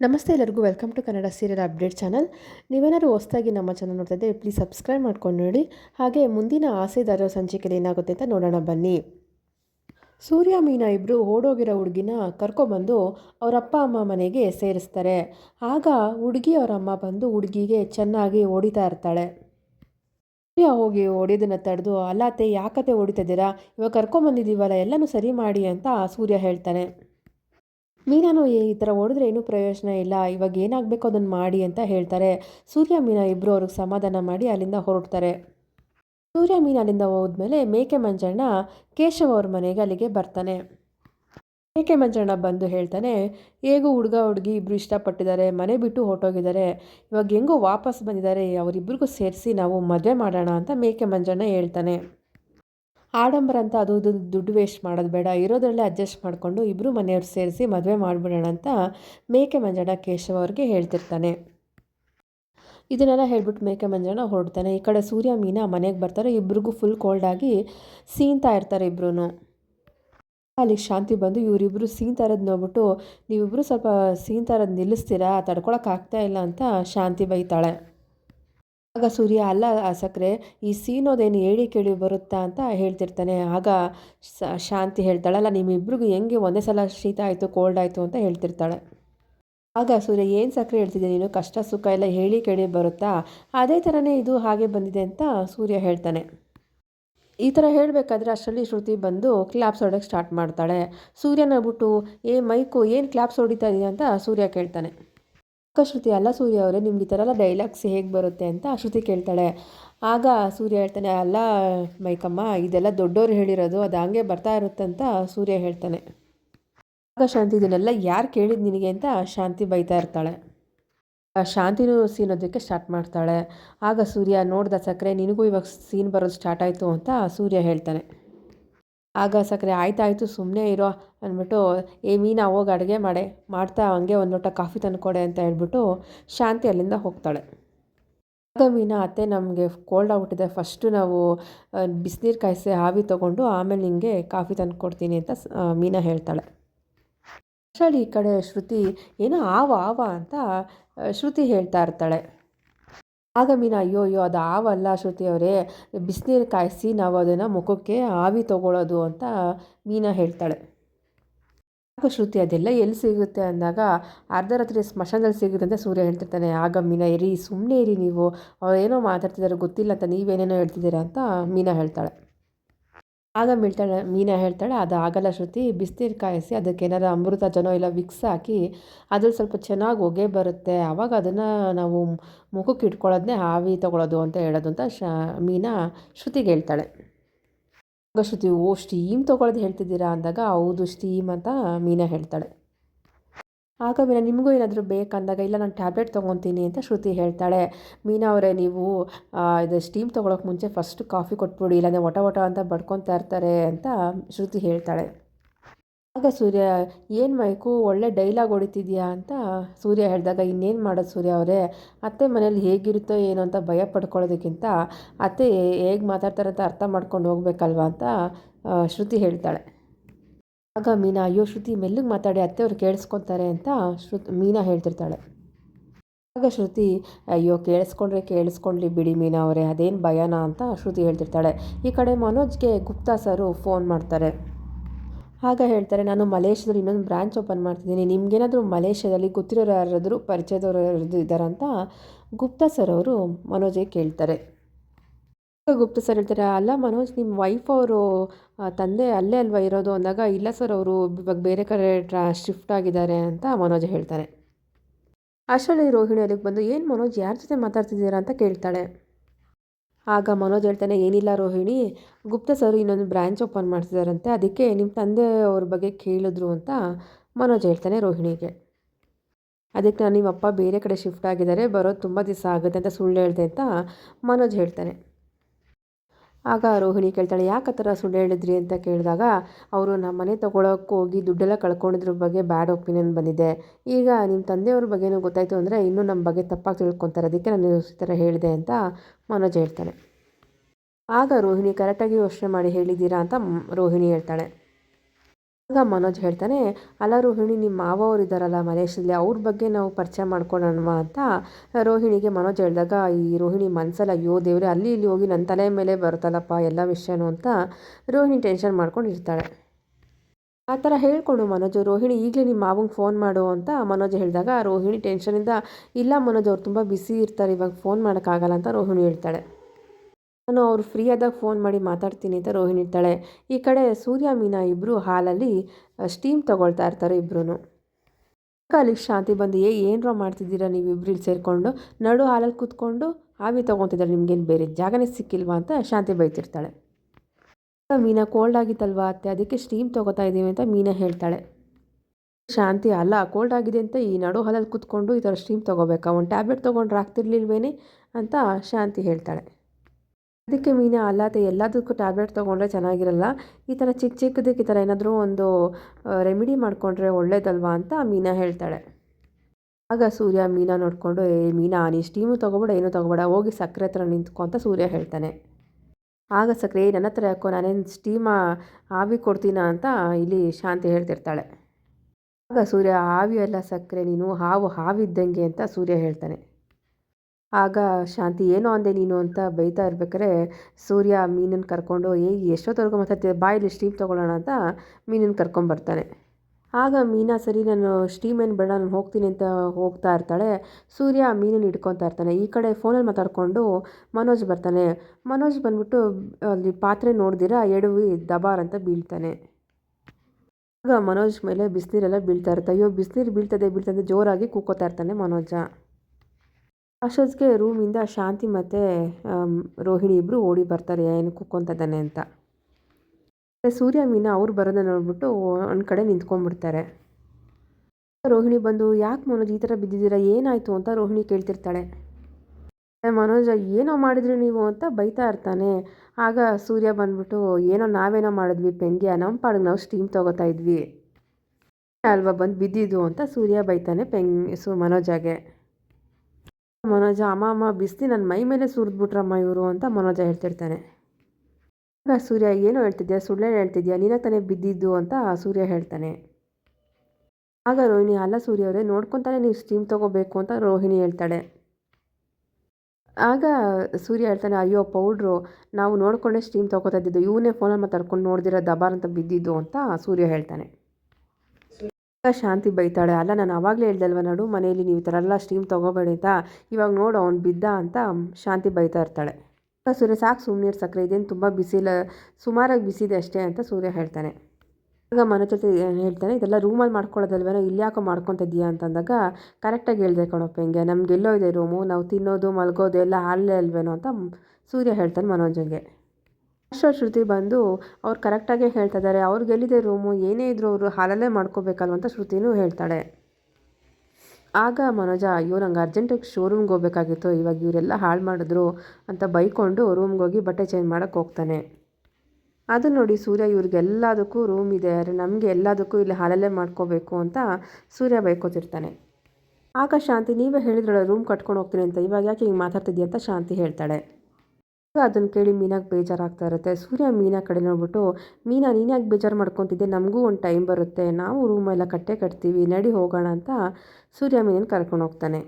ನಮಸ್ತೆ ಎಲ್ಲರಿಗೂ welcome to Kannada serial update channel ನೀವೇನಾದ್ರು ಹೊಸದಾಗಿ ನಮ್ಮ ಚಾನಲ್ ನೋಡ್ತಾ ಇದ್ದರೆ ಪ್ಲೀಸ್ ಸಬ್ಸ್ಕ್ರೈಬ್ ಮಾಡ್ಕೊಂಡು ನೋಡಿ ಹಾಗೆ ಮುಂದಿನ ಆಸೆದಾರರ ಸಂಚಿಕೆಯಲ್ಲಿ ಏನಾಗುತ್ತೆ ಅಂತ ನೋಡೋಣ ಬನ್ನಿ. ಸೂರ್ಯ ಮೀನಾ ಇಬ್ಬರು ಓಡೋಗಿರೋ ಹುಡುಗಿನ ಕರ್ಕೊಬಂದು ಅವರ ಅಪ್ಪ, ಅಮ್ಮ ಮನೆಗೆ ಸೇರಿಸ್ತಾರೆ. ಆಗ ಹುಡುಗಿ ಅವರ ಅಮ್ಮ ಬಂದು ಹುಡುಗಿಗೆ ಚೆನ್ನಾಗಿ ಹೊಡಿತಾ ಇರ್ತಾಳೆ. ಸೂರ್ಯ ಹೋಗಿ ಹೊಡೆಯೋದನ್ನು ತಡೆದು ಅಲ್ಲಾತೆ ಯಾಕತೆ ಹೊಡಿತಿದ್ದೀರಾ ಇವಾಗ ಕರ್ಕೊಂಬಂದಿದ್ದೀವಲ್ಲ ಎಲ್ಲನೂ ಸರಿ ಮಾಡಿ ಅಂತ ಸೂರ್ಯ ಹೇಳ್ತಾನೆ. ಮೀನಾನು ಈ ಥರ ಓಡಿದ್ರೆ ಏನೂ ಪ್ರಯೋಜನ ಇಲ್ಲ. ಇವಾಗ ಏನಾಗಬೇಕು ಅದನ್ನು ಮಾಡಿ ಅಂತ ಹೇಳ್ತಾರೆ. ಸೂರ್ಯ, ಮೀನಾ ಇಬ್ಬರು ಅವ್ರಿಗೆ ಸಮಾಧಾನ ಮಾಡಿ ಅಲ್ಲಿಂದ ಹೊರಡ್ತಾರೆ. ಸೂರ್ಯ, ಮೀನು ಅಲ್ಲಿಂದ ಹೋದ್ಮೇಲೆ ಮೇಕೆ ಮಂಜಣ್ಣ ಕೇಶವ ಅವ್ರ ಮನೆಗೆ ಅಲ್ಲಿಗೆ ಬರ್ತಾನೆ. ಮೇಕೆ ಮಂಜಣ್ಣ ಬಂದು ಹೇಳ್ತಾನೆ, ಹೇಗೂ ಹುಡುಗ, ಹುಡುಗಿ ಇಬ್ಬರು ಇಷ್ಟಪಟ್ಟಿದ್ದಾರೆ, ಮನೆ ಬಿಟ್ಟು ಹೊರಟೋಗಿದ್ದಾರೆ. ಇವಾಗ ಹೆಂಗೋ ವಾಪಸ್ ಬಂದಿದ್ದಾರೆ ಅವರಿಬ್ಬರಿಗೂ ಸೇರಿಸಿ ನಾವು ಮದುವೆ ಮಾಡೋಣ ಅಂತ ಮೇಕೆ ಮಂಜಣ್ಣ ಹೇಳ್ತಾನೆ. ಆಡಂಬರ ಅಂತ ಅದು ದುಡ್ಡು ವೇಸ್ಟ್ ಮಾಡೋದು ಬೇಡ. ಇರೋದ್ರಲ್ಲೇ ಅಡ್ಜಸ್ಟ್ ಮಾಡಿಕೊಂಡು ಇಬ್ಬರು ಮನೆಯವ್ರು ಸೇರಿಸಿ ಮದುವೆ ಮಾಡಿಬಿಡೋಣ ಅಂತ ಮೇಕೆ ಮಂಜಣ್ಣ ಕೇಶವ ಅವ್ರಿಗೆ ಹೇಳ್ತಿರ್ತಾನೆ. ಇದನ್ನೆಲ್ಲ ಹೇಳ್ಬಿಟ್ಟು ಮೇಕೆ ಮಂಜಣ್ಣ ಹೊರಡ್ತಾನೆ. ಈ ಕಡೆ ಸೂರ್ಯ, ಮೀನಾ ಮನೆಗೆ ಬರ್ತಾರೆ. ಇಬ್ರಿಗೂ ಫುಲ್ ಕೋಲ್ಡ್ ಆಗಿ ಸೀನ್ತಾ ಇರ್ತಾರೆ ಇಬ್ರು ಅಲ್ಲಿಗೆ ಶಾಂತಿ ಬಂದು ಇವರಿಬ್ಬರು ಸೀನ್ ತರೋದು ನೋಡ್ಬಿಟ್ಟು ನೀವಿಬ್ಬರು ಸ್ವಲ್ಪ ಸೀನ್ ತರೋದು ನಿಲ್ಲಿಸ್ತೀರಾ? ತಡ್ಕೊಳಕ್ಕಾಗ್ತಾ ಇಲ್ಲ ಅಂತ ಶಾಂತಿ ಬೈತಾಳೆ. ಆಗ ಸೂರ್ಯ, ಅಲ್ಲ ಸಕ್ಕರೆ ಈ ಸೀನೋದೇನು ಹೇಳಿ ಕೇಳಿ ಬರುತ್ತಾ ಅಂತ ಹೇಳ್ತಿರ್ತಾನೆ. ಆಗ ಶಾಂತಿ ಹೇಳ್ತಾಳಲ್ಲ, ನಿಮ್ಮಿಬ್ರಿಗೂ ಹೆಂಗೆ ಒಂದೇ ಸಲ ಶೀತ ಆಯಿತು ಕೋಲ್ಡ್ ಆಯಿತು ಅಂತ ಹೇಳ್ತಿರ್ತಾಳೆ. ಆಗ ಸೂರ್ಯ, ಏನು ಸಕ್ಕರೆ ಹೇಳ್ತಿದ್ದೆ ನೀನು? ಕಷ್ಟ, ಸುಖ ಎಲ್ಲ ಹೇಳಿ ಕೇಳಿ ಬರುತ್ತಾ? ಅದೇ ಥರನೇ ಇದು ಹಾಗೆ ಬಂದಿದೆ ಅಂತ ಸೂರ್ಯ ಹೇಳ್ತಾನೆ. ಈ ಥರ ಹೇಳಬೇಕಾದ್ರೆ ಅಷ್ಟರಲ್ಲಿ ಶ್ರುತಿ ಬಂದು ಕ್ಲಾಪ್ಸ್ ಹೊಡೋಕ್ಕೆ ಸ್ಟಾರ್ಟ್ ಮಾಡ್ತಾಳೆ. ಸೂರ್ಯನ ಬಿಟ್ಟು, ಏ ಮೈಕು, ಏನು ಕ್ಲಾಪ್ಸ್ ಹೊಡಿತಾ ಇದೆಯಾ? ಅಂತ ಸೂರ್ಯ ಕೇಳ್ತಾನೆ. ಅಕ್ಕ ಶ್ರುತಿ, ಅಲ್ಲ ಸೂರ್ಯ ಅವರೇ, ನಿಮ್ಗೆ ಈ ಥರ ಎಲ್ಲ ಡೈಲಾಗ್ಸ್ ಹೇಗೆ ಬರುತ್ತೆ ಅಂತ ಶ್ರುತಿ ಕೇಳ್ತಾಳೆ. ಆಗ ಸೂರ್ಯ ಹೇಳ್ತಾನೆ, ಅಲ್ಲ ಮೈಕಮ್ಮ, ಇದೆಲ್ಲ ದೊಡ್ಡವ್ರು ಹೇಳಿರೋದು, ಅದು ಹಂಗೆ ಬರ್ತಾ ಇರುತ್ತೆ ಅಂತ ಸೂರ್ಯ ಹೇಳ್ತಾನೆ. ಆಗ ಶಾಂತಿ, ಇದನ್ನೆಲ್ಲ ಯಾರು ಕೇಳಿದ್ದು ನಿನಗೆ ಅಂತ ಶಾಂತಿ ಬೈತಾ ಇರ್ತಾಳೆ. ಶಾಂತಿನೂ ಸೀನೋದಕ್ಕೆ ಸ್ಟಾರ್ಟ್ ಮಾಡ್ತಾಳೆ. ಆಗ ಸೂರ್ಯ, ನೋಡ್ದ ಸಕ್ಕರೆ, ನಿನಗೂ ಇವಾಗ ಸೀನ್ ಬರೋದು ಸ್ಟಾರ್ಟ್ ಆಯಿತು ಅಂತ ಸೂರ್ಯ ಹೇಳ್ತಾನೆ. ಆಗ ಸಕ್ಕರೆ ಆಯ್ತಾಯ್ತು ಸುಮ್ಮನೆ ಇರೋ ಅಂದ್ಬಿಟ್ಟು, ಏ ಮೀನಾ, ಹೋಗಿ ಅಡುಗೆ ಮಾಡೆ, ಮಾಡ್ತಾ ಹಂಗೆ ಒಂದು ಲೋಟ ಕಾಫಿ ತಂದುಕೊಡೆ ಅಂತ ಹೇಳ್ಬಿಟ್ಟು ಶಾಂತಿ ಅಲ್ಲಿಂದ ಹೋಗ್ತಾಳೆ. ಆಗ ಮೀನಾ ಅತ್ತೆ ನಮಗೆ ಕೋಲ್ಡ್ ಆಗ್ಬಿಟ್ಟಿದೆ. ಫಸ್ಟು ನಾವು ಬಿಸಿನೀರು ಕಾಯಿಸಿ ಆವಿ ತೊಗೊಂಡು ಆಮೇಲೆ ನಿಮಗೆ ಕಾಫಿ ತಂದು ಕೊಡ್ತೀನಿ ಅಂತ ಮೀನಾ ಹೇಳ್ತಾಳೆ. ಈ ಕಡೆ ಶ್ರುತಿ, ಏನೋ ಆವ ಆವ ಅಂತ ಶ್ರುತಿ ಹೇಳ್ತಾ ಇರ್ತಾಳೆ. ಆಗ ಮೀನಾ, ಅಯ್ಯೋ ಅಯ್ಯೋ, ಅದು ಆವಲ್ಲ ಶ್ರುತಿ ಅವರೇ. ಬಿಸಿನೀರು ಕಾಯಿಸಿ ನಾವು ಅದನ್ನು ಮುಖಕ್ಕೆ ಆವಿ ತೊಗೊಳ್ಳೋದು ಅಂತ ಮೀನಾ ಹೇಳ್ತಾಳೆ. ಆಗ ಶ್ರುತಿ, ಅದೆಲ್ಲ ಎಲ್ಲಿ ಸಿಗುತ್ತೆ? ಅಂದಾಗ, ಅರ್ಧ ರಾತ್ರಿ ಸ್ಮಶಾನದಲ್ಲಿ ಸಿಗುತ್ತೆ ಅಂತ ಸೂರ್ಯ ಹೇಳ್ತಿರ್ತಾನೆ. ಆಗ ಮೀನಾ, ಇರಿ ಸುಮ್ಮನೆ ಇರಿ ನೀವು. ಅವ್ರು ಏನೋ ಮಾತಾಡ್ತಿದ್ದಾರೆ ಗೊತ್ತಿಲ್ಲ ಅಂತ ನೀವೇನೇನೋ ಹೇಳ್ತಿದ್ದೀರಾ? ಅಂತ ಮೀನಾ ಹೇಳ್ತಾಳೆ. ಆಗ ಮೀಳ್ತಾಳೆ ಮೀನಾ ಹೇಳ್ತಾಳೆ, ಅದು ಆಗಲ್ಲ ಶ್ರುತಿ, ಬಿಸಿನೀರು ಕಾಯಿಸಿ ಅದಕ್ಕೆ ಏನಾರು ಅಮೃತ ಜನೋ ಇಲ್ಲ ವಿಕ್ಸ್ ಹಾಕಿ ಅದ್ರಲ್ಲಿ ಸ್ವಲ್ಪ ಚೆನ್ನಾಗಿ ಹೊಗೆ ಬರುತ್ತೆ ಆವಾಗ ಅದನ್ನು ನಾವು ಮುಖಕ್ಕೆ ಇಟ್ಕೊಳ್ಳೋದನ್ನೇ ಆವಿ ತಗೊಳ್ಳೋದು ಅಂತ ಹೇಳೋದು ಅಂತ ಶ, ಮೀನಾ ಶ್ರುತಿಗೆ ಹೇಳ್ತಾಳೆ. ಆಗ ಶ್ರುತಿ, ಓ ಸ್ಟೀಮ್ ತೊಗೊಳೋದು ಹೇಳ್ತಿದ್ದೀರಾ? ಅಂದಾಗ, ಹೌದು ಸ್ಟೀಮ್ ಅಂತ ಮೀನಾ ಹೇಳ್ತಾಳೆ. ಆಗ ಮೀನಾ, ನಿಮಗೂ ಏನಾದರೂ ಬೇಕಂದಾಗ ಇಲ್ಲ, ನಾನು ಟ್ಯಾಬ್ಲೆಟ್ ತೊಗೊತೀನಿ ಅಂತ ಶ್ರುತಿ ಹೇಳ್ತಾಳೆ. ಮೀನಾ ಅವರೇ, ನೀವು ಇದು ಸ್ಟೀಮ್ ತೊಗೊಳಕ್ಕೆ ಮುಂಚೆ ಫಸ್ಟ್ ಕಾಫಿ ಕೊಟ್ಬಿಡಿ, ಇಲ್ಲಾಂದರೆ ಒಟ ಒಟ ಅಂತ ಬಡ್ಕೊತಾ ಇರ್ತಾರೆ ಅಂತ ಶ್ರುತಿ ಹೇಳ್ತಾಳೆ. ಆಗ ಸೂರ್ಯ, ಏನು ಮೈಕು, ಒಳ್ಳೆ ಡೈಲಾಗ್ ಹೊಡಿತಿದ್ಯಾ ಅಂತ ಸೂರ್ಯ ಹೇಳಿದಾಗ, ಇನ್ನೇನು ಮಾಡೋದು ಸೂರ್ಯ ಅವರೇ? ಅತ್ತೆ ಮನೇಲಿ ಹೇಗಿರುತ್ತೋ ಏನೋ ಅಂತ ಭಯ ಪಡ್ಕೊಳ್ಳೋದಕ್ಕಿಂತ ಅತ್ತೆ ಹೇಗೆ ಮಾತಾಡ್ತಾರೆ ಅಂತ ಅರ್ಥ ಮಾಡ್ಕೊಂಡು ಹೋಗ್ಬೇಕಲ್ವಾ ಅಂತ ಶ್ರುತಿ ಹೇಳ್ತಾಳೆ. ಆಗ ಮೀನಾ, ಅಯ್ಯೋ ಶ್ರುತಿ, ಮೆಲ್ಲಗೆ ಮಾತಾಡಿ ಅತ್ತೆಯವ್ರು ಕೇಳಿಸ್ಕೊತಾರೆ ಅಂತ ಶ್ರುತಿ, ಮೀನಾ ಹೇಳ್ತಿರ್ತಾಳೆ. ಆಗ ಶ್ರುತಿ, ಅಯ್ಯೋ ಕೇಳಿಸ್ಕೊಂಡ್ರೆ ಕೇಳಿಸ್ಕೊಂಡ್ಲಿ ಬಿಡಿ ಮೀನಾ ಅವರೇ, ಅದೇನು ಭಯನಾ ಅಂತ ಶ್ರುತಿ ಹೇಳ್ತಿರ್ತಾಳೆ. ಈ ಕಡೆ ಮನೋಜ್ಗೆ ಗುಪ್ತಾ ಸರು ಫೋನ್ ಮಾಡ್ತಾರೆ. ಆಗ ಹೇಳ್ತಾರೆ, ನಾನು ಮಲೇಷ್ಯಾದಲ್ಲಿ ಇನ್ನೊಂದು ಬ್ರಾಂಚ್ ಓಪನ್ ಮಾಡ್ತಿದ್ದೀನಿ. ನಿಮಗೇನಾದರೂ ಮಲೇಷ್ಯಾದಲ್ಲಿ ಗೊತ್ತಿರೋರು ಯಾರಾದರೂ ಪರಿಚಯದವರು ಯಾರಾದರೂ ಇದ್ದಾರಂತ ಗುಪ್ತಾ ಸರ್ ಅವರು ಮನೋಜಿಗೆ ಕೇಳ್ತಾರೆ. ಗುಪ್ತ ಸರ್ ಹೇಳ್ತಾರೆ? ಅಲ್ಲ ಮನೋಜ್ ನಿಮ್ಮ ವೈಫ್ ಅವರು ತಂದೆ ಅಲ್ಲೇ ಅಲ್ವಾ ಇರೋದು ಅಂದಾಗ, ಇಲ್ಲ ಸರ್ ಅವರು ಇವಾಗ ಬೇರೆ ಕಡೆ ಟ್ರಾ ಶಿಫ್ಟ್ ಆಗಿದ್ದಾರೆ ಅಂತ ಮನೋಜ್ ಹೇಳ್ತಾರೆ. ಅಷ್ಟರಲ್ಲಿ ರೋಹಿಣಿ ಅಲ್ಲಿಗೆ ಬಂದು, ಏನು ಮನೋಜ್, ಯಾರ ಜೊತೆ ಮಾತಾಡ್ತಿದ್ದೀರಾ? ಅಂತ ಕೇಳ್ತಾಳೆ. ಆಗ ಮನೋಜ್ ಹೇಳ್ತಾನೆ, ಏನಿಲ್ಲ ರೋಹಿಣಿ, ಗುಪ್ತ ಸರ್ ಇನ್ನೊಂದು ಬ್ರ್ಯಾಂಚ್ ಓಪನ್ ಮಾಡ್ತಿದ್ದಾರಂತೆ ಅದಕ್ಕೆ ನಿಮ್ಮ ತಂದೆ ಅವ್ರ ಬಗ್ಗೆ ಕೇಳಿದ್ರು ಅಂತ ಮನೋಜ್ ಹೇಳ್ತಾನೆ ರೋಹಿಣಿಗೆ. ಅದಕ್ಕೆ ನಾನು ನಿಮ್ಮಪ್ಪ ಬೇರೆ ಕಡೆ ಶಿಫ್ಟ್ ಆಗಿದ್ದಾರೆ, ಬರೋದು ತುಂಬ ದಿವಸ ಆಗುತ್ತೆ ಅಂತ ಸುಳ್ಳು ಹೇಳ್ದೆ ಅಂತ ಮನೋಜ್ ಹೇಳ್ತಾನೆ. ಆಗ ರೋಹಿಣಿ ಕೇಳ್ತಾಳೆ, ಯಾಕೆ ಆ ಥರ ಸುಳ್ಳು ಹೇಳಿದ್ರಿ ಅಂತ ಕೇಳಿದಾಗ, ಅವರು ನಮ್ಮ ಮನೆ ತೊಗೊಳಕ್ಕೆ ಹೋಗಿ ದುಡ್ಡೆಲ್ಲ ಕಳ್ಕೊಂಡಿದ್ರ ಬಗ್ಗೆ ಬ್ಯಾಡ್ ಒಪಿನಿಯನ್ ಬಂದಿದೆ. ಈಗ ನಿಮ್ಮ ತಂದೆಯವ್ರ ಬಗ್ಗೆನೂ ಗೊತ್ತಾಯಿತು ಅಂದರೆ ಇನ್ನೂ ನಮ್ಮ ಬಗ್ಗೆ ತಪ್ಪಾಗಿ ತಿಳ್ಕೊತಾರೆ. ಅದಕ್ಕೆ ನಾನು ಈ ಥರ ಹೇಳಿದೆ ಅಂತ ಮನೋಜ್ ಹೇಳ್ತಾನೆ. ಆಗ ರೋಹಿಣಿ, ಕರೆಕ್ಟಾಗಿ ಯೋಚನೆ ಮಾಡಿ ಹೇಳಿದ್ದೀರಾ ಅಂತ ರೋಹಿಣಿ ಹೇಳ್ತಾಳೆ. ಆಗ ಮನೋಜ್ ಹೇಳ್ತಾನೆ ಅಲ್ಲ ರೋಹಿಣಿ ನಿಮ್ಮ ಮಾವ ಅವ್ರು ಇದ್ದಾರಲ್ಲ ಮಲೇಷಲ್ಲಿ ಅವ್ರ ಬಗ್ಗೆ ನಾವು ಪರಿಚಯ ಮಾಡ್ಕೊಳ್ಳೋಣ ಅಂತ ರೋಹಿಣಿಗೆ ಮನೋಜ್ ಹೇಳಿದಾಗ, ಈ ರೋಹಿಣಿ ಮನಸ್ಸಲ್ಲ ಅಯ್ಯೋ ದೇವ್ರೆ, ಅಲ್ಲಿ ಇಲ್ಲಿ ಹೋಗಿ ನನ್ನ ತಲೆ ಮೇಲೆ ಬರುತ್ತಲ್ಲಪ್ಪ ಎಲ್ಲ ವಿಷಯನೂ ಅಂತ ರೋಹಿಣಿ ಟೆನ್ಷನ್ ಮಾಡ್ಕೊಂಡು ಇರ್ತಾಳೆ. ಆ ಥರ ಹೇಳ್ಕೊಂಡು ಮನೋಜ್, ರೋಹಿಣಿ, ಈಗಲೇ ನಿಮ್ಮ ಮಾವಂಗೆ ಫೋನ್ ಮಾಡು ಅಂತ ಮನೋಜ್ ಹೇಳಿದಾಗ, ರೋಹಿಣಿ ಟೆನ್ಷನಿಂದ, ಇಲ್ಲ ಮನೋಜ್, ಅವ್ರು ತುಂಬ ಬಿಸಿ ಇರ್ತಾರೆ, ಇವಾಗ ಫೋನ್ ಮಾಡೋಕ್ಕಾಗಲ್ಲ ಅಂತ ರೋಹಿಣಿ ಹೇಳ್ತಾಳೆ. ನಾನು ಅವ್ರು ಫ್ರೀ ಆದಾಗ ಫೋನ್ ಮಾಡಿ ಮಾತಾಡ್ತೀನಿ ಅಂತ ರೋಹಿಣಿ ಇರ್ತಾಳೆ. ಈ ಕಡೆ ಸೂರ್ಯ, ಮೀನಾ ಇಬ್ಬರು ಹಾಲಲ್ಲಿ ಸ್ಟೀಮ್ ತೊಗೊಳ್ತಾ ಇರ್ತಾರೆ ಇಬ್ಬರೂ ಅಲ್ಲಿಗೆ ಶಾಂತಿ ಬಂದು, ಏ, ಏನರ ಮಾಡ್ತಿದ್ದೀರಾ ನೀವಿಬ್ರು ಇಲ್ಲಿ ಸೇರಿಕೊಂಡು? ನಡು ಹಾಲಲ್ಲಿ ಕೂತ್ಕೊಂಡು ಆವಿ ತೊಗೊತಿದ್ದಾರೆ, ನಿಮಗೇನು ಬೇರೆ ಜಾಗನೇ ಸಿಕ್ಕಿಲ್ವಾ? ಅಂತ ಶಾಂತಿ ಬೈತಿರ್ತಾಳೆ. ಮೀನಾ ಕೋಲ್ಡ್ ಆಗಿತ್ತಲ್ವಾ ಅತ್ತೆ? ಅದಕ್ಕೆ ಸ್ಟೀಮ್ ತೊಗೋತಾ ಇದ್ದೀವಿ ಅಂತ ಮೀನಾ ಹೇಳ್ತಾಳೆ. ಶಾಂತಿ, ಅಲ್ಲ ಕೋಲ್ಡ್ ಆಗಿದೆ ಅಂತ ಈ ನಡು ಹಾಲಲ್ಲಿ ಕೂತ್ಕೊಂಡು ಈ ಥರ ಸ್ಟೀಮ್ ತೊಗೋಬೇಕಾ? ಒಂದು ಟ್ಯಾಬ್ಲೆಟ್ ತೊಗೊಂಡ್ರೆ ಆಗ್ತಿರ್ಲಿಲ್ವೇನೆ? ಅಂತ ಶಾಂತಿ ಹೇಳ್ತಾಳೆ. ಅದಕ್ಕೆ ಮೀನಾ ಅಲ್ಲಾತೆ ಎಲ್ಲದಕ್ಕೂ ಟ್ಯಾಬ್ಲೆಟ್ ತೊಗೊಂಡ್ರೆ ಚೆನ್ನಾಗಿರಲ್ಲ. ಈ ಥರ ಚಿಕ್ಕ ಚಿಕ್ಕದಕ್ಕೆ ಈ ಥರ ಏನಾದರೂ ಒಂದು ರೆಮಿಡಿ ಮಾಡಿಕೊಂಡ್ರೆ ಒಳ್ಳೇದಲ್ವಾ ಅಂತ ಮೀನಾ ಹೇಳ್ತಾಳೆ. ಆಗ ಸೂರ್ಯ ಮೀನಾ ನೋಡಿಕೊಂಡು, ಏ, ಮೀನಾ, ನೀ ಸ್ಟೀಮು ತೊಗೋಬೇಡ, ಏನೂ ತೊಗೋಬೇಡ, ಹೋಗಿ ಸಕ್ಕರೆ ಹತ್ರ ನಿಂತ್ಕೊ, ಅಂತ ಸೂರ್ಯ ಹೇಳ್ತಾನೆ. ಆಗ ಸಕ್ಕರೆ ನನ್ನ ಹತ್ರ ಯಾಕೋ ನಾನೇನು ಸ್ಟೀಮ ಆವಿ ಕೊಡ್ತೀನ ಅಂತ ಇಲ್ಲಿ ಶಾಂತಿ ಹೇಳ್ತಿರ್ತಾಳೆ. ಆಗ ಸೂರ್ಯ ಆವಿ ಅಲ್ಲ ಸಕ್ಕರೆ ನೀನು ಹಾವು, ಹಾವಿದ್ದಂಗೆ, ಅಂತ ಸೂರ್ಯ ಹೇಳ್ತಾನೆ. ಆಗ ಶಾಂತಿ, ಏನು ಅಂದೆ ನೀನು ಅಂತ ಬೈತಾ ಇರ್ಬೇಕಾದ್ರೆ, ಸೂರ್ಯ ಮೀನನ್ನು ಕರ್ಕೊಂಡು ಏ ಎಷ್ಟೊತ್ತವರೆಗೂ ಮಾತಾಡ್ತೀಯ ಬಾಯಲ್ಲಿ ಸ್ಟೀಮ್ ತೊಗೊಳ್ಳೋಣ ಅಂತ ಮೀನನ್ನು ಕರ್ಕೊಂಬರ್ತಾನೆ ಆಗ ಮೀನಾ, ಸರಿ, ನಾನು ಸ್ಟೀಮ್ ಏನು ಬೇಡ, ನಾನು ಹೋಗ್ತೀನಿ ಅಂತ ಹೋಗ್ತಾ ಇರ್ತಾಳೆ. ಸೂರ್ಯ ಮೀನನ್ನು ಹಿಡ್ಕೊತಾ ಇರ್ತಾನೆ. ಈ ಕಡೆ ಫೋನಲ್ಲಿ ಮಾತಾಡಿಕೊಂಡು ಮನೋಜ್ ಬರ್ತಾನೆ. ಮನೋಜ್ ಬಂದ್ಬಿಟ್ಟು, ಅಲ್ಲಿ ಪಾತ್ರೆ ನೋಡ್ದಿರ, ಎಡವಿ ದಬಾರ್ ಅಂತ ಬೀಳ್ತಾನೆ. ಆಗ ಮನೋಜ್ ಮೇಲೆ ಬಿಸಿನೀರೆಲ್ಲ ಬೀಳ್ತಾ ಇರುತ್ತೆ. ಅಯ್ಯೋ, ಬಿಸಿನೀರು ಬೀಳ್ತದೆ ಬೀಳ್ತದೆ ಜೋರಾಗಿ ಕೂಕೋತಾ ಇರ್ತಾನೆ ಮನೋಜ. ಅಷ್ಟೊತ್ತಿಗೆ ರೂಮಿಂದ ಶಾಂತಿ ಮತ್ತು ರೋಹಿಣಿ ಇಬ್ಬರು ಓಡಿ ಬರ್ತಾರೆ, ಏನು ಕುಕ್ಕೊಂತದಾನೆ ಅಂತ. ಸೂರ್ಯ, ಮೀನ ಅವ್ರು ಬರೋದನ್ನ ನೋಡ್ಬಿಟ್ಟು ಒಂದು ಕಡೆ ನಿಂತ್ಕೊಂಡ್ಬಿಡ್ತಾರೆ. ರೋಹಿಣಿ ಬಂದು, ಯಾಕೆ ಮನೋಜ್ ಈ ಥರ ಬಿದ್ದಿದ್ದೀರಾ? ಏನಾಯಿತು? ಅಂತ ರೋಹಿಣಿ ಕೇಳ್ತಿರ್ತಾಳೆ. ಮನೋಜ, ಏನೋ ಮಾಡಿದ್ರಿ ನೀವು? ಅಂತ ಬೈತಾ ಇರ್ತಾನೆ. ಆಗ ಸೂರ್ಯ ಬಂದ್ಬಿಟ್ಟು, ಏನೋ ನಾವೇನೋ ಮಾಡಿದ್ವಿ ಪೆಂಗ್ಯ ನಮ್ಮ ಪಾಡಿಗೆ ನಾವು ಸ್ಟೀಮ್ ತೊಗೋತಾ ಇದ್ವಿ. ಅಲ್ವಾ ಬಂದು ಬಿದ್ದಿದ್ದು? ಅಂತ ಸೂರ್ಯ ಬೈತಾನೆ ಪೆಂಗ್, ಸು, ಮನೋಜಾಗೆ. ಮನೋಜ, ಅಮ್ಮ ಅಮ್ಮ, ಬಿಸ್ತಿ ನನ್ನ ಮೈ ಮೇಲೆ ಸುರಿದ್ಬಿಟ್ರಮ್ಮ ಇವರು ಅಂತ ಮನೋಜ ಹೇಳ್ತಿರ್ತಾನೆ. ಆಗ ಸೂರ್ಯ ಏನು ಹೇಳ್ತಿದ್ಯಾ? ಸುಳ್ಳೇನು ಹೇಳ್ತಿದ್ಯಾ? ನೀನ ತಾನೇ ಬಿದ್ದಿದ್ದು ಅಂತ ಸೂರ್ಯ ಹೇಳ್ತಾನೆ. ಆಗ ರೋಹಿಣಿ, ಅಲ್ಲ ಸೂರ್ಯ ಅವರೇ, ನೋಡ್ಕೊತಾನೆ ನೀವು ಸ್ಟೀಮ್ ತೊಗೋಬೇಕು ಅಂತ ರೋಹಿಣಿ ಹೇಳ್ತಾಳೆ. ಆಗ ಸೂರ್ಯ ಹೇಳ್ತಾನೆ, ಅಯ್ಯೋ ಪೌಡ್ರು, ನಾವು ನೋಡ್ಕೊಂಡೆ ಸ್ಟೀಮ್ ತೊಗೋತಾ ಇದ್ದಿದ್ದು ಇವನೇ ಫೋನಲ್ಲಿ ಮಾತಾಡ್ಕೊಂಡು ನೋಡಿದಿರೋ ದಬಾರ್ ಅಂತ ಬಿದ್ದಿದ್ದು ಅಂತ ಸೂರ್ಯ ಹೇಳ್ತಾನೆ. ಶಾಂತಿ ಬೈತಾಳೆ. ಅಲ್ಲ, ನಾನು ಆವಾಗಲೇ ಹೇಳ್ದಲ್ವ ನಡು, ಮನೆಯಲ್ಲಿ ನೀವು ಈ ಥರ ಎಲ್ಲ ಸ್ಟೀಮ್ ತೊಗೋಬೇಡಿ ಅಂತ. ಇವಾಗ ನೋಡು, ಅವ್ನು ಬಿದ್ದ ಅಂತ ಶಾಂತಿ ಬೈತಾ ಇರ್ತಾಳೆ. ಸೂರ್ಯ ಸಾಕು ಸುಮ್ಮನೆ ಸಕ್ಕರೆ ಇದೇನು ತುಂಬ ಬಿಸಿಲ ಸುಮಾರಾಗಿ ಬಿಸಿದೆ ಅಷ್ಟೇ ಅಂತ ಸೂರ್ಯ ಹೇಳ್ತಾನೆ. ಆಗ ಮನೆ ಜೊತೆ ಹೇಳ್ತಾನೆ, ಇದೆಲ್ಲ ರೂಮಲ್ಲಿ ಮಾಡ್ಕೊಳ್ಳೋದಲ್ವೇನೋ, ಇಲ್ಲಿ ಯಾಕೋ ಮಾಡ್ಕೊತಿದ್ದೀಯಾ? ಅಂತಂದಾಗ ಕರೆಕ್ಟಾಗಿ ಹೇಳ್ದೆ ಕಣಪ್ಪ ಹಿಂಗೆ. ನಮಗೆಲ್ಲೋ ಇದೆ ರೂಮು ನಾವು ತಿನ್ನೋದು, ಮಲಗೋದು, ಎಲ್ಲ ಅಲ್ಲೇ ಅಲ್ವೇನೋ ಅಂತ ಸೂರ್ಯ ಹೇಳ್ತಾನೆ ಮನೋಜಂಗೆ ಶ್ರುತಿ ಬಂದು ಅವ್ರು ಕರೆಕ್ಟಾಗೇ ಹೇಳ್ತಾ ಇದ್ದಾರೆ. ಅವ್ರು ಗೆಲ್ಲಿದೆ ರೂಮು ಏನೇ ಇದ್ದರೂ ಅವರು ಹಾಲಲ್ಲೇ ಮಾಡ್ಕೋಬೇಕಲ್ವ ಅಂತ ಶ್ರುತಿನೂ ಹೇಳ್ತಾಳೆ. ಆಗ ಮನೋಜ, ಅಯ್ಯೋ, ನಂಗೆ ಅರ್ಜೆಂಟಾಗಿ ಶೋರೂಮ್ಗೆ ಹೋಗ್ಬೇಕಾಗಿತ್ತು. ಇವಾಗ ಇವರೆಲ್ಲ ಹಾಳು ಮಾಡಿದ್ರು ಅಂತ ಬೈಕೊಂಡು ರೂಮ್ಗೆ ಹೋಗಿ ಬಟ್ಟೆ ಚೇಂಜ್ ಮಾಡೋಕ್ಕೆ ಹೋಗ್ತಾನೆ. ಅದು ನೋಡಿ ಸೂರ್ಯ, ಇವ್ರಿಗೆಲ್ಲದಕ್ಕೂ ರೂಮ್ ಇದೆ. ಆದರೆ ನಮಗೆ ಎಲ್ಲದಕ್ಕೂ ಇಲ್ಲಿ ಹಾಲಲ್ಲೇ ಮಾಡ್ಕೋಬೇಕು ಅಂತ ಸೂರ್ಯ ಬೈಕೋತಿರ್ತಾನೆ. ಆಗ ಶಾಂತಿ, ನೀವೇ ಹೇಳಿದ್ರಲ್ಲ ರೂಮ್ ಕಟ್ಕೊಂಡು ಹೋಗ್ತೀನಿ ಅಂತ. ಇವಾಗ ಯಾಕೆ ಹಿಂಗೆ ಮಾತಾಡ್ತಿದ್ದೀಯ? ಅಂತ ಶಾಂತಿ ಹೇಳ್ತಾಳೆ. ಅದನ್ನು ಕೇಳಿ ಮೀನಾಗೆ ಬೇಜಾರಾಗ್ತಾ ಇರುತ್ತೆ. ಸೂರ್ಯ ಮೀನಾ ಕಡೆ ನೋಡ್ಬಿಟ್ಟು, ಮೀನಾ ನೀನ್ಯಾಕೆ ಬೇಜಾರು ಮಾಡ್ಕೊತಿದ್ದೆ? ನಮಗೂ ಒಂದು ಟೈಮ್ ಬರುತ್ತೆ. ನಾವು ರೂಮೆಲ್ಲ ಕಟ್ಟೆ ಕಟ್ತೀವಿ. ನಡಿ ಹೋಗೋಣ ಅಂತ ಸೂರ್ಯ ಮೀನನ್ನು ಕರ್ಕೊಂಡು ಹೋಗ್ತಾನೆ.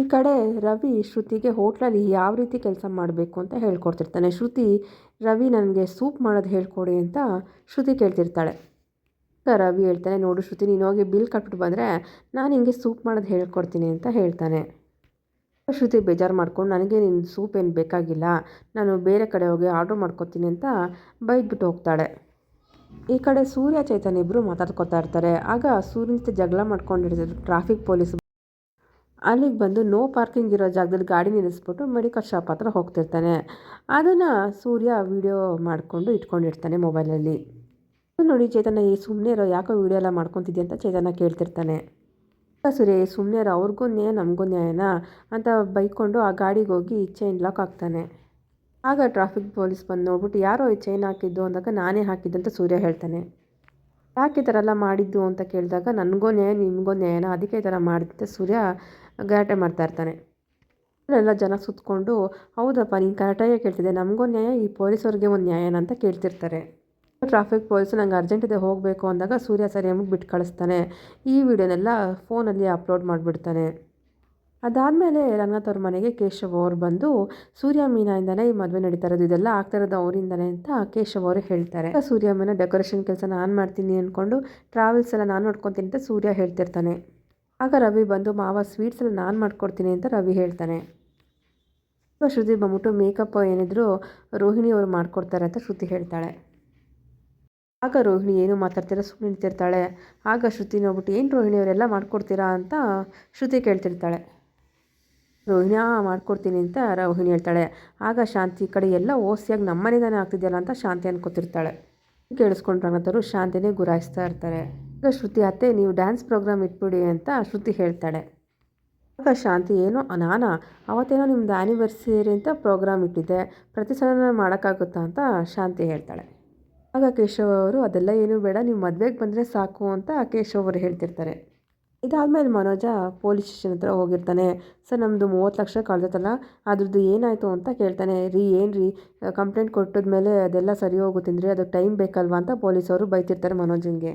ಈ ಕಡೆ ರವಿ ಶ್ರುತಿಗೆ ಹೋಟ್ಲಲ್ಲಿ ಯಾವ ರೀತಿ ಕೆಲಸ ಮಾಡಬೇಕು ಅಂತ ಹೇಳ್ಕೊಡ್ತಿರ್ತಾನೆ. ಶ್ರುತಿ, ರವಿ ನನಗೆ ಸೂಪ್ ಮಾಡೋದು ಹೇಳ್ಕೊಡಿ ಅಂತ ಶ್ರುತಿ ಕೇಳ್ತಿರ್ತಾಳೆ. ರವಿ ಹೇಳ್ತಾನೆ, ನೋಡು ಶ್ರುತಿ, ನೀನು ಹೋಗಿ ಬಿಲ್ ಕಟ್ಬಿಟ್ಟು ಬಂದರೆ ನಾನು ಹಿಂಗೆ ಸೂಪ್ ಮಾಡೋದು ಹೇಳ್ಕೊಡ್ತೀನಿ ಅಂತ ಹೇಳ್ತಾನೆ. ಶ್ರುತಿ ಬೇಜಾರು ಮಾಡ್ಕೊಂಡು ನನಗೆ ನಿನ್ನ ಸೂಪ್ ಏನು ಬೇಕಾಗಿಲ್ಲ, ನಾನು ಬೇರೆ ಕಡೆ ಹೋಗಿ ಆರ್ಡ್ರ್ ಮಾಡ್ಕೊತೀನಿ ಅಂತ ಬೈದ್ಬಿಟ್ಟು ಹೋಗ್ತಾಳೆ. ಈ ಕಡೆ ಸೂರ್ಯ, ಚೈತನ್ಯ ಇಬ್ಬರು ಮಾತಾಡ್ಕೊತಾ ಇರ್ತಾರೆ. ಆಗ ಸೂರ್ಯನ ಜೊತೆ ಜಗಳ ಮಾಡ್ಕೊಂಡಿರ್ತಾರೆ ಟ್ರಾಫಿಕ್ ಪೊಲೀಸ್. ಅಲ್ಲಿಗೆ ಬಂದು ನೋ ಪಾರ್ಕಿಂಗ್ ಇರೋ ಜಾಗದಲ್ಲಿ ಗಾಡಿ ನಿಲ್ಲಿಸ್ಬಿಟ್ಟು ಮೆಡಿಕಲ್ ಶಾಪ್ ಹತ್ರ ಹೋಗ್ತಿರ್ತಾನೆ. ಅದನ್ನು ಸೂರ್ಯ ವೀಡಿಯೋ ಮಾಡಿಕೊಂಡು ಇಟ್ಕೊಂಡಿರ್ತಾನೆ ಮೊಬೈಲಲ್ಲಿ. ನೋಡಿ ಚೇತನ ಈ ಸುಮ್ಮನೆ ಇರೋ ಯಾಕೋ ವೀಡಿಯೋ ಎಲ್ಲ ಮಾಡ್ಕೊತಿದ್ದೆ ಅಂತ ಚೇತನ ಕೇಳ್ತಿರ್ತಾನೆ. ಸರಿ ಸುಮ್ಮನೆ ಅವ್ರಿಗೂ ನ್ಯಾಯ ನಮಗೂ ನ್ಯಾಯನಾ? ಅಂತ ಬೈಕೊಂಡು ಆ ಗಾಡಿಗೆ ಹೋಗಿ ಚೈನ್ ಲಾಕ್ ಹಾಕ್ತಾನೆ. ಆಗ ಟ್ರಾಫಿಕ್ ಪೊಲೀಸ್ ಬಂದು ನೋಡ್ಬಿಟ್ಟು, ಯಾರೋ ಈ ಚೈನ್ ಹಾಕಿದ್ದು? ಅಂದಾಗ, ನಾನೇ ಹಾಕಿದ್ದು ಅಂತ ಸೂರ್ಯ ಹೇಳ್ತಾನೆ. ಯಾಕೆ ಈ ಥರ ಎಲ್ಲ ಮಾಡಿದ್ದು ಅಂತ ಕೇಳಿದಾಗ, ನನಗೂ ನ್ಯಾಯ, ನಿಮಗೂ ನ್ಯಾಯನ? ಅದಕ್ಕೆ ಈ ಥರ ಮಾಡಿದ್ದೆ ಸೂರ್ಯ ಗಲಾಟೆ ಮಾಡ್ತಾ ಇರ್ತಾನೆ. ಎಲ್ಲ ಜನ ಸುತ್ತಕೊಂಡು ಹೌದಪ್ಪ, ನೀನು ಕರೆಕ್ಟಾಗೇ ಕೇಳ್ತಿದ್ದೆ. ನಮಗೂ ನ್ಯಾಯ, ಈ ಪೊಲೀಸವ್ರಿಗೆ ಒಂದು ನ್ಯಾಯನ? ಅಂತ ಕೇಳ್ತಿರ್ತಾರೆ. ಟ್ರಾಫಿಕ್ ಪೊಲೀಸ್ ನಂಗೆ ಅರ್ಜೆಂಟ್ ಇದೆ ಹೋಗಬೇಕು ಅಂದಾಗ ಸೂರ್ಯ ಸರಿ ಅಂದ್ಬಿಟ್ಟು ಬಿಟ್ಟು ಕಳಿಸ್ತಾನೆ. ಈ ವಿಡಿಯೋನೆಲ್ಲ ಫೋನಲ್ಲಿ ಅಪ್ಲೋಡ್ ಮಾಡಿಬಿಡ್ತಾನೆ. ಅದಾದಮೇಲೆ ರಂಗನಾಥ್ ಅವ್ರ ಮನೆಗೆ ಕೇಶವ್ ಅವ್ರು ಬಂದು, ಸೂರ್ಯ ಮೀನಾಯಿಂದಲೇ ಈ ಮದುವೆ ನಡೀತಾ ಇರೋದು ಇದೆಲ್ಲ ಆಗ್ತಾ ಇರೋದು ಅವರಿಂದನೇ ಅಂತ ಕೇಶವ್ ಅವರು ಹೇಳ್ತಾರೆ. ಸೂರ್ಯ ಮೀನ ಡೆಕೋರೇಷನ್ ಕೆಲಸ ನಾನು ಮಾಡ್ತೀನಿ ಅಂದ್ಕೊಂಡು ಟ್ರಾವೆಲ್ಸ್ ಎಲ್ಲ ನಾನು ನೋಡ್ಕೊತೀನಿ ಅಂತ ಸೂರ್ಯ ಹೇಳ್ತಿರ್ತಾನೆ. ಆಗ ರವಿ ಬಂದು, ಮಾವ ಸ್ವೀಟ್ಸ್ ಎಲ್ಲ ನಾನು ಮಾಡ್ಕೊಡ್ತೀನಿ ಅಂತ ರವಿ ಹೇಳ್ತಾನೆ. ಶ್ರುತಿ ಬಂದ್ಬಿಟ್ಟು ಮೇಕಪ್ ಏನಿದ್ರು ರೋಹಿಣಿ ಅವರು ಮಾಡ್ಕೊಡ್ತಾರೆ ಅಂತ ಶ್ರುತಿ ಹೇಳ್ತಾಳೆ. ಆಗ ರೋಹಿಣಿ ಏನು ಮಾತಾಡ್ತೀರಾ ಸುಮ್ಮನೆ ನಿಂತಿರ್ತಾಳೆ. ಆಗ ಶ್ರುತಿ ನೋಡ್ಬಿಟ್ಟು, ಏನು ರೋಹಿಣಿ, ಅವರೆಲ್ಲ ಮಾಡ್ಕೊಡ್ತೀರಾ? ಅಂತ ಶ್ರುತಿ ಕೇಳ್ತಿರ್ತಾಳೆ. ರೋಹಿಣಿ ಮಾಡ್ಕೊಡ್ತೀನಿ ಅಂತ ರೋಹಿಣಿ ಹೇಳ್ತಾಳೆ. ಆಗ ಶಾಂತಿ ಕಡೆ ಎಲ್ಲ ಓಸಿಯಾಗಿ ನಮ್ಮನೆಯಿಂದಾನೆ ಆಗ್ತಿದೆಯಲ್ಲ ಅಂತ ಶಾಂತಿ ಅನ್ಕೋತಿರ್ತಾಳೆ. ಕೇಳಿಸ್ಕೊಂಡು ರಂಗತರು ಶಾಂತಿನೇ ಗುರಾಯಿಸ್ತಾ ಇರ್ತಾರೆ. ಆಗ ಶ್ರುತಿ, ಅತ್ತೆ, ನೀವು ಡ್ಯಾನ್ಸ್ ಪ್ರೋಗ್ರಾಮ್ ಇಟ್ಬಿಡಿ ಅಂತ ಶ್ರುತಿ ಹೇಳ್ತಾಳೆ. ಆಗ ಶಾಂತಿ, ಏನೋ ಅನಾನ ಅವತ್ತೇನೋ ನಿಮ್ಮದು ಆ್ಯನಿವರ್ಸರಿ ಅಂತ ಪ್ರೋಗ್ರಾಮ್ ಇಟ್ಟಿದ್ದೆ. ಪ್ರತಿ ಸಲ ಮಾಡೋಕ್ಕಾಗುತ್ತಾ? ಅಂತ ಶಾಂತಿ ಹೇಳ್ತಾಳೆ. ಆಗ ಕೇಶವ ಅವರು, ಅದೆಲ್ಲ ಏನೂ ಬೇಡ, ನೀವು ಮದುವೆಗೆ ಬಂದರೆ ಸಾಕು ಅಂತ ಕೇಶವ ಅವರು ಹೇಳ್ತಿರ್ತಾರೆ. ಇದಾದಮೇಲೆ ಮನೋಜ ಪೊಲೀಸ್ ಸ್ಟೇಷನ್ ಹತ್ರ ಹೋಗಿರ್ತಾನೆ. ಸರ್ ನಮ್ಮದು ಮೂವತ್ತು ಲಕ್ಷ ಕಳೆದತ್ತಲ್ಲ, ಅದ್ರದ್ದು ಏನಾಯಿತು ಅಂತ ಕೇಳ್ತಾನೆ. ರೀ ಏನು ರೀ ಕಂಪ್ಲೇಂಟ್ ಕೊಟ್ಟಿದ್ಮೇಲೆ ಅದೆಲ್ಲ ಸರಿ ಹೋಗುತ್ತಿಂದ್ರಿ ಅದಕ್ಕೆ ಟೈಮ್ ಬೇಕಲ್ವಾ? ಅಂತ ಪೊಲೀಸವರು ಬೈತಿರ್ತಾರೆ ಮನೋಜಂಗೆ.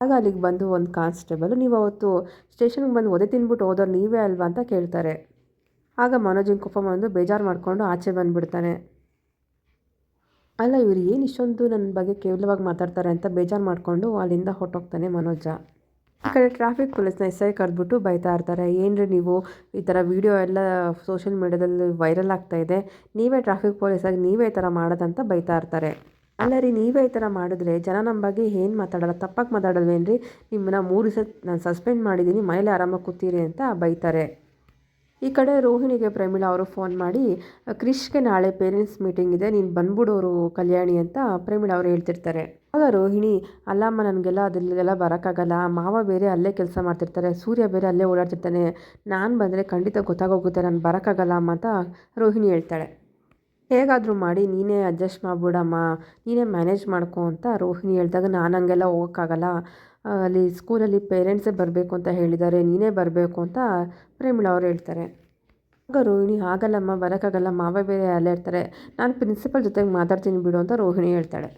ಆಗ ಅಲ್ಲಿಗೆ ಬಂದು ಒಂದು ಕಾನ್ಸ್ಟೇಬಲ್, ನೀವು ಅವತ್ತು ಸ್ಟೇಷನ್ಗೆ ಬಂದು ಒದೆ ತಿನ್ಬಿಟ್ಟು ಹೋದವ್ರು ನೀವೇ ಅಲ್ವಾ? ಅಂತ ಕೇಳ್ತಾರೆ. ಆಗ ಮನೋಜಿನ ಕೋಪ ಬಂದು ಬೇಜಾರು ಮಾಡಿಕೊಂಡು ಆಚೆ ಬಂದುಬಿಡ್ತಾನೆ. ಅಲ್ಲ, ಇವ್ರು ಏನು ಇಷ್ಟೊಂದು ನನ್ನ ಬಗ್ಗೆ ಕೇವಲವಾಗಿ ಮಾತಾಡ್ತಾರೆ ಅಂತ ಬೇಜಾರು ಮಾಡಿಕೊಂಡು ಅಲ್ಲಿಂದ ಹೊಟ್ಟೋಗ್ತಾನೆ ಮನೋಜ. ಈ ಕಡೆ ಟ್ರಾಫಿಕ್ ಪೊಲೀಸ್ನ ಎಸ್ ಐ ಕರೆದ್ಬಿಟ್ಟು ಬೈತಾ ಇರ್ತಾರೆ. ಏನ್ರಿ ನೀವು? ಈ ಥರ ವೀಡಿಯೋ ಎಲ್ಲ ಸೋಷಿಯಲ್ ಮೀಡ್ಯಾದಲ್ಲಿ ವೈರಲ್ ಆಗ್ತಾ ಇದೆ. ನೀವೇ ಟ್ರಾಫಿಕ್ ಪೊಲೀಸಾಗಿ ನೀವೇ ಈ ಥರ ಮಾಡೋದಂತ ಬೈತಾ ಇರ್ತಾರೆ. ಅಲ್ಲ ರೀ, ನೀವೇ ಈ ಥರ ಮಾಡಿದ್ರೆ ಜನ ನಮ್ಮ ಬಗ್ಗೆ ಏನು ಮಾತಾಡಲ್ಲ? ತಪ್ಪಾಗಿ ಮಾತಾಡಲ್ವೇನ್ರಿ? ನಿಮ್ಮನ್ನ ಮೂರು ದಿವಸ ನಾನು ಸಸ್ಪೆಂಡ್ ಮಾಡಿದ್ದೀನಿ ಮನೇಲಿ ಆರಾಮಾಗಿ ಕೂತೀರಿ ಅಂತ ಬೈತಾರೆ. ಈ ಕಡೆ ರೋಹಿಣಿಗೆ ಪ್ರಮೀಳಾ ಅವರು ಫೋನ್ ಮಾಡಿ ಕ್ರಿಶ್ಗೆ ನಾಳೆ ಪೇರೆಂಟ್ಸ್ ಮೀಟಿಂಗ್ ಇದೆ, ನೀನು ಬಂದ್ಬಿಡೋರು ಕಲ್ಯಾಣಿ ಅಂತ ಪ್ರಮೀಳಾ ಅವರು ಹೇಳ್ತಿರ್ತಾರೆ. ಆಗ ರೋಹಿಣಿ, ಅಲ್ಲಮ್ಮ, ನನಗೆಲ್ಲ ಅದರಲ್ಲಿಗೆಲ್ಲ ಬರೋಕ್ಕಾಗಲ್ಲ. ಮಾವ ಬೇರೆ ಅಲ್ಲೇ ಕೆಲಸ ಮಾಡ್ತಿರ್ತಾರೆ. ಸೂರ್ಯ ಬೇರೆ ಅಲ್ಲೇ ಓಡಾಡ್ತಿರ್ತಾನೆ. ನಾನು ಬಂದರೆ ಖಂಡಿತ ಗೊತ್ತಾಗೋಗುತ್ತೆ. ನಾನು ಬರೋಕ್ಕಾಗಲ್ಲ ಅಂತ ರೋಹಿಣಿ ಹೇಳ್ತಾಳೆ. ಹೇಗಾದರೂ ಮಾಡಿ, ನೀನೇ ಅಡ್ಜಸ್ಟ್ ಮಾಡಿಬಿಡಮ್ಮ, ನೀನೇ ಮ್ಯಾನೇಜ್ ಮಾಡ್ಕೊ ಅಂತ ರೋಹಿಣಿ ಹೇಳಿದಾಗ, ನಾನು ಹಂಗೆಲ್ಲ ಹೋಗೋಕ್ಕಾಗಲ್ಲ. ಅಲ್ಲಿ ಸ್ಕೂಲಲ್ಲಿ ಪೇರೆಂಟ್ಸೇ ಬರಬೇಕು ಅಂತ ಹೇಳಿದ್ದಾರೆ, ನೀನೇ ಬರಬೇಕು ಅಂತ ಪ್ರೇಮಿಳ ಅವ್ರು ಹೇಳ್ತಾರೆ. ಆಗ ರೋಹಿಣಿ ಆಗಲ್ಲಮ್ಮ ಬರೋಕ್ಕಾಗಲ್ಲ, ಮಾವ ಬೇರೆ ಅಲ್ಲೇ ಇರ್ತಾರೆ. ನಾನು ಪ್ರಿನ್ಸಿಪಲ್ ಜೊತೆಗೆ ಮಾತಾಡ್ತೀನಿ ಬಿಡು ಅಂತ ರೋಹಿಣಿ ಹೇಳ್ತಾಳೆ.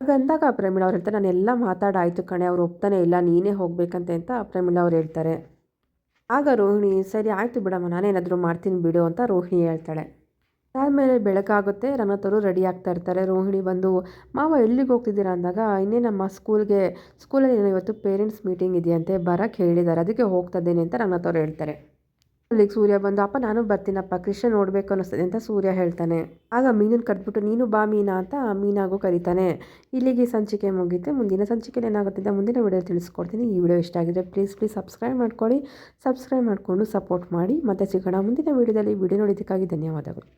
ಹಾಗಂದಾಗ ಪ್ರೇಮಿಳ ಅವ್ರು ಹೇಳ್ತಾರೆ, ನಾನೆಲ್ಲ ಮಾತಾಡಾಯಿತು ಕಣೆ, ಅವ್ರು ಒಪ್ತಾನೆ ಇಲ್ಲ, ನೀನೇ ಹೋಗಬೇಕಂತೆ ಅಂತ ಪ್ರೇಮಿಳಾ ಅವ್ರು ಹೇಳ್ತಾರೆ. ಆಗ ರೋಹಿಣಿ, ಸರಿ, ಆಯಿತು ಬಿಡಮ್ಮ, ನಾನೇನಾದರೂ ಮಾಡ್ತೀನಿ ಬಿಡು ಅಂತ ರೋಹಿಣಿ ಹೇಳ್ತಾಳೆ. ಅದಾದಮೇಲೆ ಬೆಳಕಾಗುತ್ತೆ ರಂಗನಾಥವರು ರೆಡಿ ಆಗ್ತಾ ಇರ್ತಾರೆ. ರೋಹಿಣಿ ಬಂದು, ಮಾವ, ಎಲ್ಲಿಗೆ ಹೋಗ್ತಿದ್ದೀರಾ? ಅಂದಾಗ, ಇನ್ನೇ ನಮ್ಮ ಸ್ಕೂಲ್ಗೆ, ಸ್ಕೂಲಲ್ಲಿ ಏನೋ ಇವತ್ತು ಪೇರೆಂಟ್ಸ್ ಮೀಟಿಂಗ್ ಇದೆಯಂತೆ ಬರೋಕ್ಕೆ ಹೇಳಿದ್ದಾರೆ. ಅದಕ್ಕೆ ಹೋಗ್ತಾ ಇದ್ದೀನಿ ಅಂತ ರಂಗನಾಥವ್ರು ಹೇಳ್ತಾರೆ. ಅಲ್ಲಿಗೆ ಸೂರ್ಯ ಬಂದು, ಅಪ್ಪ, ನಾನು ಬರ್ತೀನಪ್ಪ. ಕೃಷ್ಣ ನೋಡಬೇಕು ಅನ್ನಿಸ್ತದೆ ಅಂತ ಸೂರ್ಯ ಹೇಳ್ತಾನೆ. ಆಗ ಮೀನನ್ನು ಕರೆದ್ಬಿಟ್ಟು, ನೀನು ಬಾ ಮೀನಾ ಅಂತ ಮೀನಾಗೂ ಕರೀತಾನೆ. ಇಲ್ಲಿಗೆ ಸಂಚಿಕೆ ಮುಗಿಯುತ್ತೆ ಮುಂದಿನ ಸಂಚಿಕೆಯಲ್ಲಿ ಏನಾಗುತ್ತೆ ಅಂತ ಮುಂದಿನ ವಿಡಿಯೋ ತಿಳಿಸ್ಕೊಡ್ತೀನಿ. ಈ ವಿಡಿಯೋ ಇಷ್ಟ ಆಗಿದೆ ಪ್ಲೀಸ್ ಪ್ಲೀಸ್ ಸಬ್ಸ್ಕ್ರೈಬ್ ಮಾಡ್ಕೊಳ್ಳಿ. ಸಬ್ಸ್ಕ್ರೈಬ್ ಮಾಡಿಕೊಂಡು ಸಪೋರ್ಟ್ ಮಾಡಿ. ಮತ್ತೆ ಸಿಗೋಣ ಮುಂದಿನ ವಿಡಿಯೋದಲ್ಲಿ. ವಿಡಿಯೋ ನೋಡಿದ್ದಕ್ಕಾಗಿ ಧನ್ಯವಾದಗಳು.